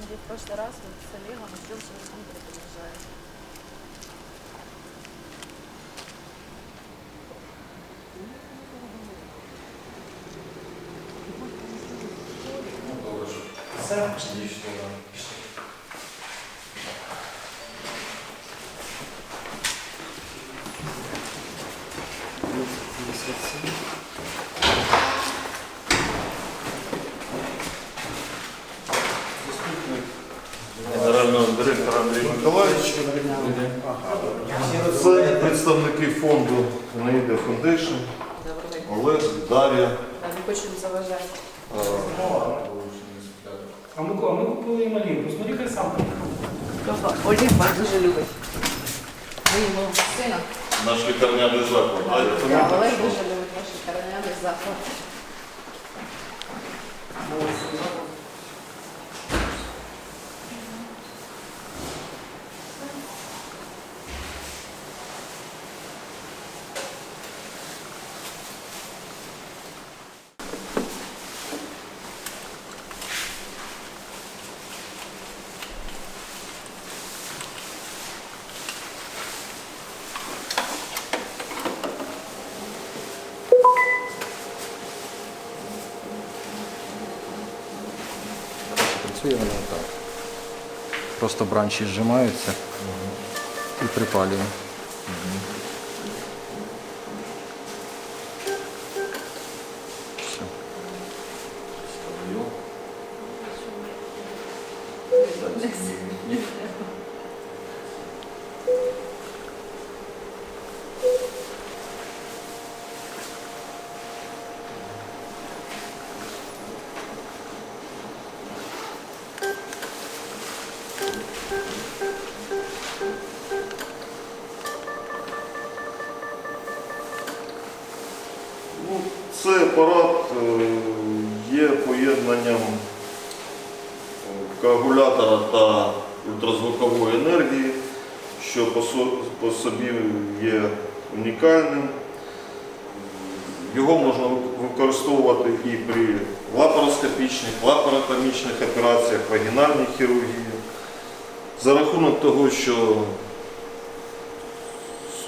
там, где в прошлый раз вот с Олегом ждем, что Александр приезжает. Все? Генерального директора Андрій Миколаївич. Це представники фонду Наїде Foundation, Добрый. Олег, Дар'я. Да, не хочем заважать. Е, А ми, а ми купили їм Олімпус. Ну, лікар сам. Олег вас дуже любить. Ви його сина. Наш лікарняний заклад. Олег дуже любить ваші караняний заклад. Працює вона так. Просто бранчі зжимаються і припалює. Все. Цей апарат е, є поєднанням е, коагулятора та ультразвукової енергії, що по собі є унікальним. Його можна використовувати і при лапароскопічних, лапаротомічних операціях, вагінальній хірургії. За рахунок того, що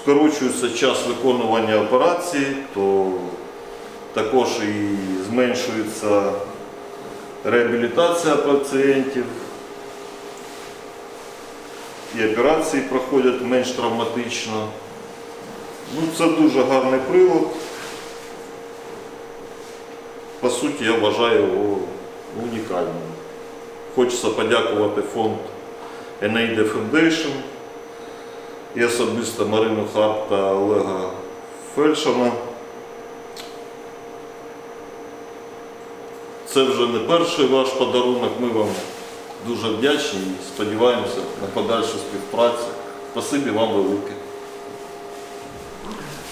скорочується час виконування операції, то також і зменшується реабілітація пацієнтів, і операції проходять менш травматично. Ну, це дуже гарний прилад. По суті, я вважаю його унікальним. Хочеться подякувати фонд Енейде Foundation і особисто Марину Харп та Олега Фельдшана. Це вже не перший ваш подарунок. Ми вам дуже вдячні і сподіваємося на подальшу співпрацю. Спасибі вам велике.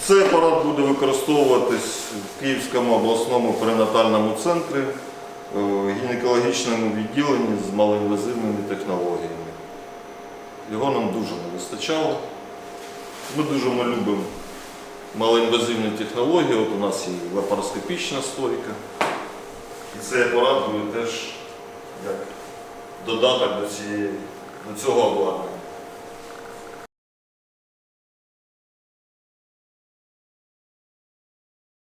Цей апарат буде використовуватись в Київському обласному перинатальному центрі, е, в гінекологічному відділенні з малоінвазивними технологіями. Його нам дуже не вистачало. Ми дуже ми любимо малоінвазивні технології. От у нас є лапароскопічна стойка. І цей апарат буде теж як додаток до, цієї, до цього обладнання.